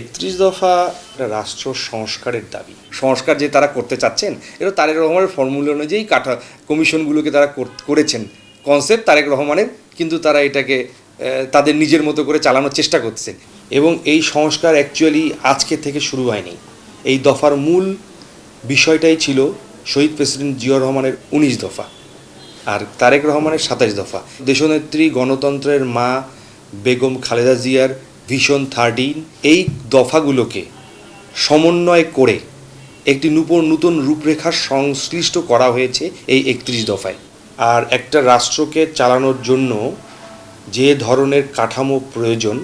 একত্রিশ দফা একটা রাষ্ট্র সংস্কারের দাবি। সংস্কার যে তারা করতে চাচ্ছেন এটা তারেক রহমানের ফর্মুলা অনুযায়ী কাঠা, কমিশনগুলোকে তারা করেছেন। কনসেপ্ট তারেক রহমানের, কিন্তু তারা এটাকে তাদের নিজের মতো করে চালানোর চেষ্টা করছেন এবং এই সংস্কার অ্যাকচুয়ালি আজকে থেকে শুরু হয়নি। এই দফার মূল বিষয়টাই ছিল শহীদ প্রেসিডেন্ট জিয়া রহমানের উনিশ দফা আর তারেক রহমানের সাতাশ দফা। দেশনেত্রী গণতন্ত্রের মা বেগম খালেদা জিয়ার ভিশন থার্টিন এই দফাগুলোকে সমন্বয় করে একটি নূপন নূতন রূপরেখার সংশ্লিষ্ট করা হয়েছে এই একত্রিশ দফায়। আর একটা রাষ্ট্রকে চালানোর জন্য যে ধরনের কাঠামো প্রয়োজন,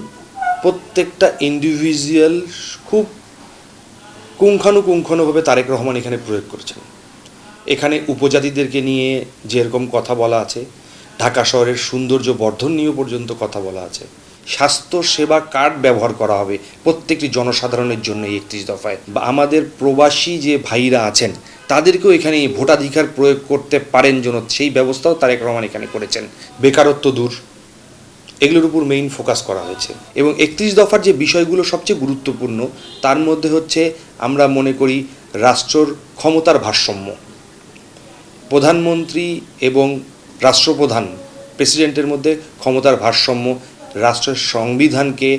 প্রত্যেকটা ইন্ডিভিজুয়াল খুব পুঙ্খানুপুঙ্খানুভাবে তারেক রহমান এখানে প্রয়োগ করেছেন। এখানে উপজাতিদেরকে নিয়ে যেরকম কথা বলা আছে, ঢাকা শহরের সৌন্দর্য বর্ধন নিয়েও পর্যন্ত কথা বলা আছে। স্বাস্থ্য সেবা কার্ড ব্যবহার করা হবে প্রত্যেকটি জনসাধারণের জন্য এই একত্রিশ দফায়। বা আমাদের প্রবাসী যে ভাইরা আছেন, তাদেরকেও এখানে ভোটাধিকার প্রয়োগ করতে পারেন জন্য সেই ব্যবস্থাও তারেক রহমান এখানে করেছেন। বেকারত্ব দূর, এগুলোর উপর মেইন ফোকাস করা হয়েছে। এবং একত্রিশ দফার যে বিষয়গুলো সবচেয়ে গুরুত্বপূর্ণ, তার মধ্যে হচ্ছে আমরা মনে করি রাষ্ট্রর ক্ষমতার ভারসাম্য। প্রধানমন্ত্রী এবং রাষ্ট্রপ্রধান প্রেসিডেন্টের মধ্যে ক্ষমতার ভারসাম্য রাষ্ট্রের সংবিধানকে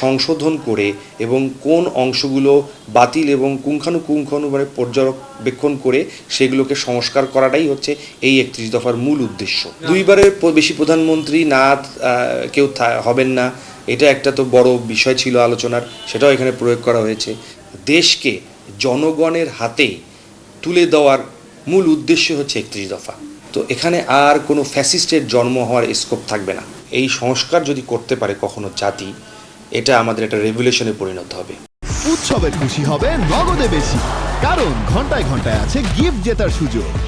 সংশোধন করে এবং কোন অংশগুলো বাতিল এবং পুঙ্খানুপুঙ্খানু মানে পর্যবেক্ষণ করে সেগুলোকে সংস্কার করাটাই হচ্ছে এই একত্রিশ দফার মূল উদ্দেশ্য। দুইবারের বেশি প্রধানমন্ত্রী না কেউ হবেন না। এটা একটা তো বড় বিষয় ছিল আলোচনার, সেটাও এখানে প্রয়োগ করা হয়েছে। দেশকে জনগণের হাতে তুলে দেওয়ার মূল উদ্দেশ্য হচ্ছে একত্রিশ দফা। তো এখানে আর কোনো ফ্যাসিস্টের জন্ম হওয়ার স্কোপ থাকবে না। এই সংস্কার যদি করতে পারে কখনো জাতি, এটা আমাদের একটা রেভুলেশনে পরিণত হবে। উৎসবের খুশি হবে নগদে বেশি। কারণ ঘন্টায় ঘন্টায় আছে গিফট জেতার সুযোগ।